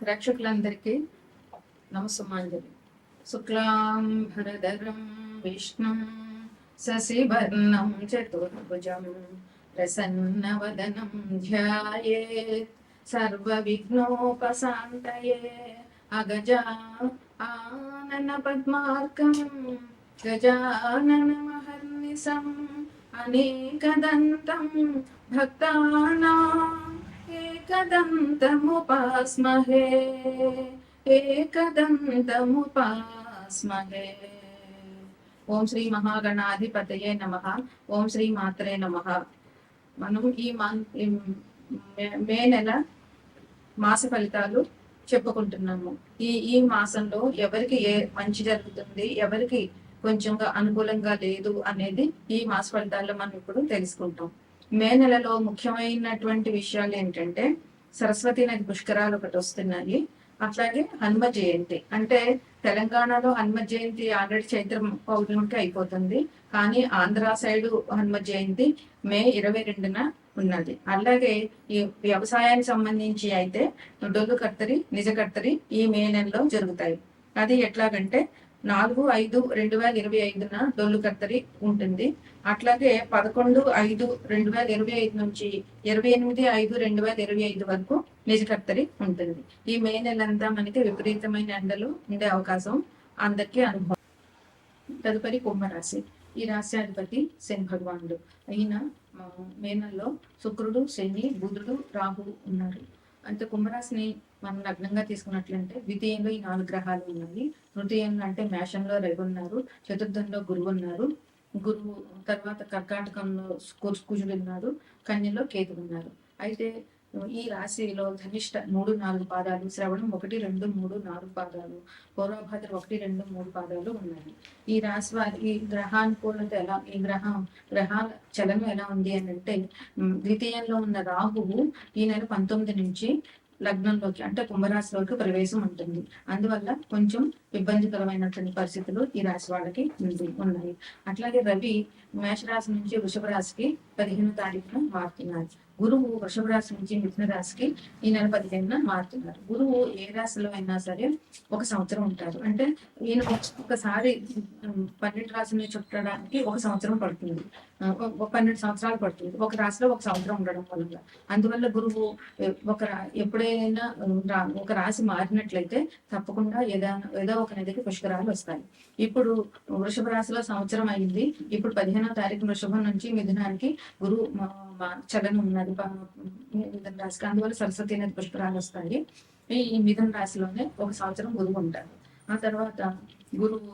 ప్రేక్షకులందరికీ నమస్సమాంజలి శుక్లాం భరధరం విష్ణుం శశివర్ణం చతుర్భుజం ప్రసన్నవదనం ధ్యాయేత్ సర్వవిఘ్నోపశాంతయే అగజా ఆనన పద్మార్కం గజాననమహర్నిశం అనేకదంతం భక్తానాం एकदन्तमुपास्महे एकदन्तमुपास्महे ఓం శ్రీ మహాగణాధిపతయే నమ ఓం శ్రీ మాత్రే నమ మనం ఈ మా ఈ మే- మే నెల మాస ఫలితాలు చెప్పుకుంటున్నాము ఈ ఈ మాసంలో ఎవరికి ఏ మంచి జరుగుతుంది ఎవరికి కొంచెంగా అనుకూలంగా లేదు అనేది ఈ మాస ఫలితాల్లో మనం ఇప్పుడు తెలుసుకుంటాం మే నెలలో ముఖ్యమైనటువంటి విషయాలు ఏంటంటే సరస్వతి నది పుష్కరాలు ఒకటి వస్తున్నాయి. అట్లాగే హనుమ జయంతి. అంటే తెలంగాణలో హనుమ జయంతి ఆల్రెడీ చైత్ర పౌర్ణమికి అయిపోతుంది. కానీ ఆంధ్ర సైడ్ హనుమ జయంతి మే ఇరవై రెండున ఉన్నది. అలాగే ఈ వ్యవసాయానికి సంబంధించి అయితే డొల్లు కర్తరి నిజ కర్తరి ఈ మే నెలలో జరుగుతాయి. అది ఎట్లాగంటే నాలుగు ఐదు రెండు వేల ఇరవై ఐదున డొల్లు కర్తరి ఉంటుంది. అట్లాగే పదకొండు ఐదు రెండు వేల ఇరవై ఐదు నుంచి ఇరవై ఎనిమిది ఐదు రెండు వేల ఇరవై ఐదు వరకు నిజ కత్తరి ఉంటుంది. ఈ మే నెలంతా మనకి విపరీతమైన ఎండలు ఉండే అవకాశం అందరికీ అనుభవం. తదుపరి కుంభరాశి. ఈ రాశి అధిపతి శని భగవానుడు. అయిన మే నెలలో శుక్రుడు శని బుధుడు రాహు ఉన్నారు. అంటే కుంభరాశిని మనం లగ్నంగా తీసుకున్నట్లంటే ద్వితీయంలో ఈ నాలుగు గ్రహాలు ఉన్నాయి. తృతీయంలో అంటే మేషంలో రవి ఉన్నారు. చతుర్థంలో గురువు ఉన్నారు. గురువు తర్వాత కర్కాటకంలో కు- కుజుడు ఉన్నారు కన్యలో కేతు ఉన్నారు. అయితే ఈ రాశిలో ధనిష్ట మూడు నాలుగు పాదాలు శ్రవణం ఒకటి రెండు మూడు నాలుగు పాదాలు పూర్వభద్ర ఒకటి రెండు మూడు పాదాలు ఉన్నాయి. ఈ రాశి వారి ఈ గ్రహానుకూలత ఎలా ఈ గ్రహం గ్రహాల చలనం ఎలా ఉంది అని అంటే ద్వితీయంలో ఉన్న రాహువు ఈ నెల పంతొమ్మిది నుంచి లగ్నంలోకి అంటే కుంభరాశిలోకి ప్రవేశం ఉంటుంది. అందువల్ల కొంచెం ఇబ్బందికరమైనటువంటి పరిస్థితులు ఈ రాశి వాళ్ళకి ఉంది ఉన్నాయి. అట్లాగే రవి మేషరాశి నుంచి వృషభ రాశికి పదిహేను తారీఖున మారుతున్నారు. గురువు వృషభ రాశి నుంచి మిథున రాశికి ఈ నెల పదిహేనున మారుతున్నారు. గురువు ఏ రాశిలో అయినా సరే ఒక సంవత్సరం ఉంటారు. అంటే ఈయన ఒకసారి పన్నెండు రాశిని చుట్టడానికి ఒక సంవత్సరం పడుతుంది. పన్నెండు సంవత్సరాలు పడుతుంది. ఒక రాశిలో ఒక సంవత్సరం ఉండడం వల్ల. అందువల్ల గురువు ఒక రా- ఎప్పుడైనా ఒక రాశి మారినట్లయితే తప్పకుండా ఏదో ఏదో ఒక నదికి పుష్కరాలు వస్తాయి. ఇప్పుడు వృషభ రాశిలో సంవత్సరం అయింది. ఇప్పుడు పదిహేనో తారీఖు వృషభం నుంచి మిథునానికి గురువు చలనం ఉన్నది మిథున రాశికి అందువల్ల సరస్వతి నది పుష్కరాలు వస్తాయి. ఈ మిథున రాశిలోనే ఒక సంవత్సరం గురువు ఉంటారు ఆ తర్వాత గురువు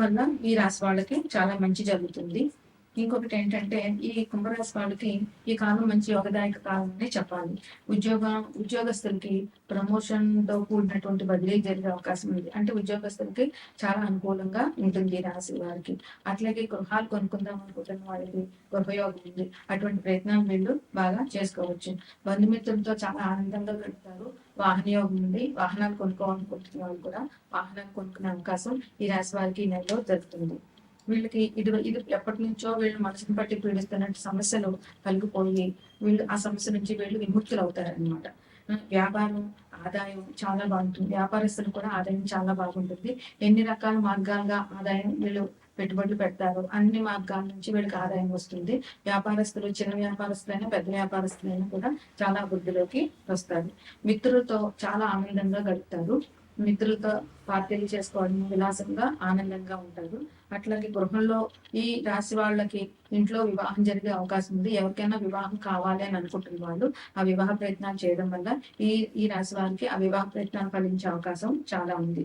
వల్ల ఈ రాశి వాళ్ళకి చాలా మంచి జరుగుతుంది. ఇంకొకటి ఏంటంటే ఈ కుంభరాశి వాళ్ళకి ఈ కాలం మంచి యోగదాయక కాలం అని చెప్పాలి. ఉద్యోగ ఉద్యోగస్తులకి ప్రమోషన్తో కూడినటువంటి బదిలీ జరిగే అవకాశం ఉంది. అంటే ఉద్యోగస్తులకి చాలా అనుకూలంగా ఉంటుంది ఈ రాశి వారికి. అట్లాగే గృహాలు కొనుక్కుందాం అనుకుంటున్న వాళ్ళకి గృహయోగం ఉంది. అటువంటి ప్రయత్నం వీళ్ళు బాగా చేసుకోవచ్చు. బంధుమిత్రులతో చాలా ఆనందంగా గడుపుతారు. వాహన యోగం ఉంది. వాహనాలు కొనుక్కోవాలనుకుంటున్న వాళ్ళు కూడా వాహనాలు కొనుక్కునే అవకాశం ఈ రాశి వారికి ఈ నెలలో జరుగుతుంది వీళ్ళకి ఇది ఇది ఎప్పటి నుంచో వీళ్ళు మనసును పట్టి పీడిస్తున్నట్టు సమస్యలు కలిగిపోయి వీళ్ళు ఆ సమస్య నుంచి వీళ్ళు విముక్తులు అవుతారనమాట వ్యాపారం ఆదాయం చాలా బాగుంటుంది. వ్యాపారస్తులు కూడా ఆదాయం చాలా బాగుంటుంది. ఎన్ని రకాల మార్గాలుగా ఆదాయం వీళ్ళు పెట్టుబడులు పెడతారు అన్ని మార్గాల నుంచి వీళ్ళకి ఆదాయం వస్తుంది. వ్యాపారస్తులు చిన్న వ్యాపారస్తులైనా పెద్ద వ్యాపారస్తులైనా కూడా చాలా అభివృద్ధిలోకి వస్తారు. మిత్రులతో చాలా ఆనందంగా గడుపుతారు. మిత్రులతో పార్టీలు చేసుకోవడం విలాసంగా ఆనందంగా ఉంటారు. అట్లాగే గృహంలో ఈ రాశి వాళ్ళకి ఇంట్లో వివాహం జరిగే అవకాశం ఉంది. ఎవరికైనా వివాహం కావాలి అని అనుకుంటున్న వాళ్ళు ఆ వివాహ ప్రయత్నాలు చేయడం వల్ల ఈ ఈ రాశి వారికి ఆ వివాహ ప్రయత్నాలు ఫలించే అవకాశం చాలా ఉంది.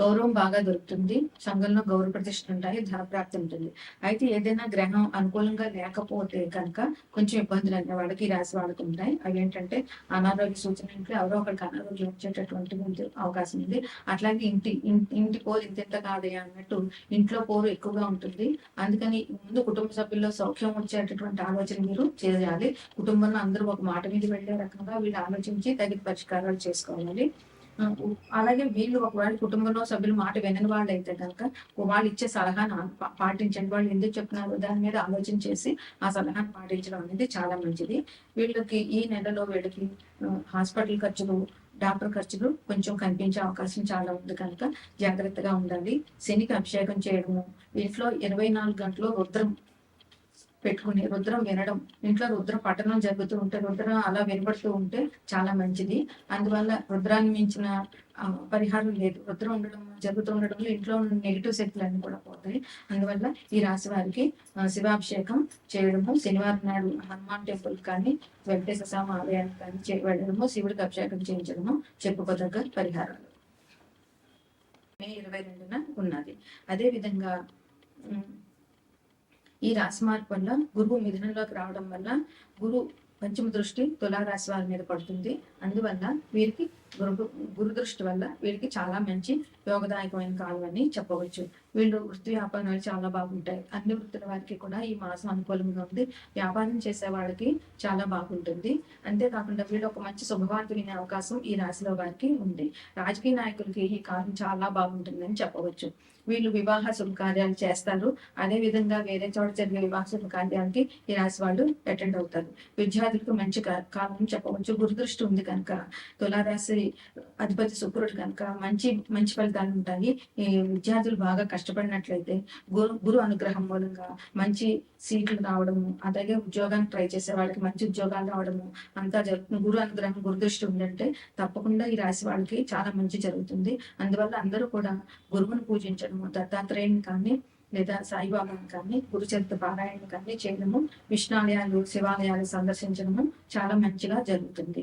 గౌరవం బాగా దొరుకుతుంది. సంఘంలో గౌరవ ప్రతిష్ట ఉంటాయి ధనప్రాప్తి ఉంటుంది. అయితే ఏదైనా గ్రహం అనుకూలంగా లేకపోతే కనుక కొంచెం ఇబ్బందులు అనే వాళ్ళకి రాసి వాడుతుంటాయి ఉంటాయి. అవి ఏంటంటే అనారోగ్య సూచన ఇంట్లో ఎవరో ఒకరికి అనారోగ్యం వచ్చేటటువంటి అవకాశం ఉంది. అట్లాగే ఇంటి ఇంటి పోరు ఇంత కాదయ్యా అన్నట్టు ఇంట్లో పోరు ఎక్కువగా ఉంటుంది. అందుకని ముందు కుటుంబ సభ్యుల్లో సౌఖ్యం వచ్చేటటువంటి ఆలోచన మీరు చేయాలి. కుటుంబంలో అందరూ ఒక మాట మీద వెళ్ళే రకంగా వీళ్ళు ఆలోచించి తగిన పరిష్కారాలు చేసుకోవాలి. అలాగే వీళ్ళు ఒకవేళ కుటుంబంలో సభ్యులు మాట వినని వాళ్ళు అయితే కనుక వాళ్ళు ఇచ్చే సలహాను పాటించండి. వాళ్ళు ఎందుకు చెప్తున్నారు? దాని మీద ఆలోచన చేసి ఆ సలహాను పాటించడం అనేది చాలా మంచిది. వీళ్ళకి ఈ నెలలో వీళ్ళకి హాస్పిటల్ ఖర్చులు డాక్టర్ ఖర్చులు కొంచెం కనిపించే అవకాశం చాలా ఉంది కనుక జాగ్రత్తగా ఉండాలి. శనికి అభిషేకం చేయడము ఇంట్లో ఇరవై నాలుగు గంటలు రుద్రం పెట్టుకుని రుద్రం వినడం. ఇంట్లో రుద్ర పఠనం జరుగుతూ ఉంటే రుద్రం అలా వినబడుతూ ఉంటే చాలా మంచిది. అందువల్ల రుద్రాన్ని మించిన పరిహారం లేదు. రుద్రం ఉండడం జరుగుతూ ఉండడంలో ఇంట్లో ఉన్న నెగిటివ్ శక్తులు అన్ని కూడా పోతాయి. అందువల్ల ఈ రాశి వారికి శివాభిషేకం చేయడము శనివారం నాడు హనుమాన్ టెంపుల్ కానీ వెంకటేశ్వర స్వామి ఆలయానికి కానీ చేయడము వెళ్ళడము శివుడికి అభిషేకం చేయించడము చెప్పుకోదగ్గ పరిహారాలు. మే ఇరవై రెండున ఉన్నది. అదే విధంగా ఈ రాశి మార్పు వల్ల గురువు మిథునంలోకి రావడం వల్ల గురు పంచమ దృష్టి తులారాశి వారి మీద పడుతుంది. అందువల్ల వీరికి గురు గురు దృష్టి వల్ల వీరికి చాలా మంచి యోగదాయకమైన కాలం అని చెప్పవచ్చు. వీళ్ళు వృత్తి వ్యాపారాలు చాలా బాగుంటాయి. అన్ని వృత్తుల వారికి కూడా ఈ మాసం అనుకూలంగా ఉంది. వ్యాపారం చేసే వాళ్ళకి చాలా బాగుంటుంది. అంతేకాకుండా వీళ్ళు ఒక మంచి శుభవార్త వినే అవకాశం ఈ రాశిలో వారికి ఉంది. రాజకీయ నాయకులకి ఈ కాలం చాలా బాగుంటుందని చెప్పవచ్చు. వీళ్ళు వివాహ శుభకార్యాలు చేస్తారు. అదే విధంగా వేరే చోట జరిగే వివాహ శుభకార్యాలకి ఈ రాశి వాళ్ళు అటెండ్ అవుతారు. విద్యార్థులకు మంచి కాలం చెప్పవచ్చు. గురుదృష్టి ఉంది కనుక తులారాశి అధిపతి శుక్రుడు కనుక మంచి మంచి ఫలితాలు ఉంటాయి. ఈ విద్యార్థులు బాగా కష్టపడినట్లయితే గురు గురు అనుగ్రహం మూలంగా మంచి సీట్లు రావడము అలాగే ఉద్యోగానికి ట్రై చేసే వాళ్ళకి మంచి ఉద్యోగాలు రావడము అంతా జరుగుతుంది గురు అనుగ్రహం గురుదృష్టి ఉందంటే తప్పకుండా ఈ రాశి వాళ్ళకి చాలా మంచి జరుగుతుంది. అందువల్ల అందరూ కూడా గురువును పూజించడము దత్తాత్రేయుని కానీ లేదా సాయిబాబాని కానీ గురుచరిత్ర పారాయణ కానీ చేయడము విష్ణాలయాలు శివాలయాలు సందర్శించడము చాలా మంచిగా జరుగుతుంది.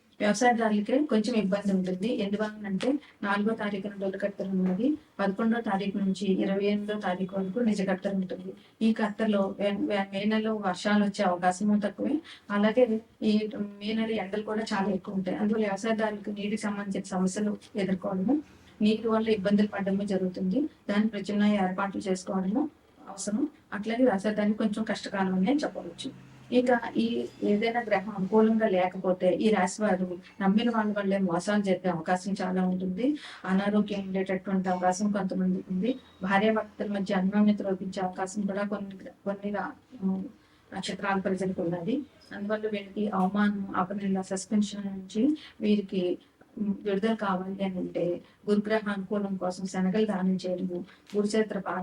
వ్యవసాయదారులకే కొంచెం ఇబ్బంది ఉంటుంది. ఎందువలనంటే నాలుగో తారీఖు నుండి ఒలికత్తెర ఉన్నది. పదకొండో తారీఖు నుంచి ఇరవై ఎనిమిదో తారీఖు వరకు నిజ కత్తెర ఉంటుంది. ఈ కత్తెరలో మే నెలలో వర్షాలు వచ్చే అవకాశము తక్కువే. అలాగే ఈ మే నెల ఎండలు కూడా చాలా ఎక్కువ ఉంటాయి. అందువల్ల వ్యవసాయదారులకు నీటికి సంబంధించిన సమస్యలు ఎదుర్కోవడము నీటి వల్ల ఇబ్బందులు పడడము జరుగుతుంది. దాని ప్రత్యామ్నాయ ఏర్పాట్లు చేసుకోవడము అవసరం. అట్లాగే వ్యవసాయానికి కొంచెం కష్టకాలం అని చెప్పవచ్చు. ఇక ఈ ఏదైనా గ్రహం అనుకూలంగా లేకపోతే ఈ రాశి వారు నమ్మిన వాళ్ళ వల్లే మోసాలు జరిగే అవకాశం చాలా ఉంటుంది. అనారోగ్యం ఉండేటటువంటి అవకాశం కొంతమందికి ఉంది. భార్యాభర్తల మధ్య అన్యోన్యత రోపించే అవకాశం కూడా కొన్ని కొన్ని నక్షత్రాల ప్రజలకు ఉన్నది. అందువల్ల వీరికి అవమానం అపనిల సస్పెన్షన్ నుంచి వీరికి విడుదల కావాలి అని అంటే గురుగ్రహ అనుకూలం కోసం శనగలు దానం చేయడము గురుచరిత్ర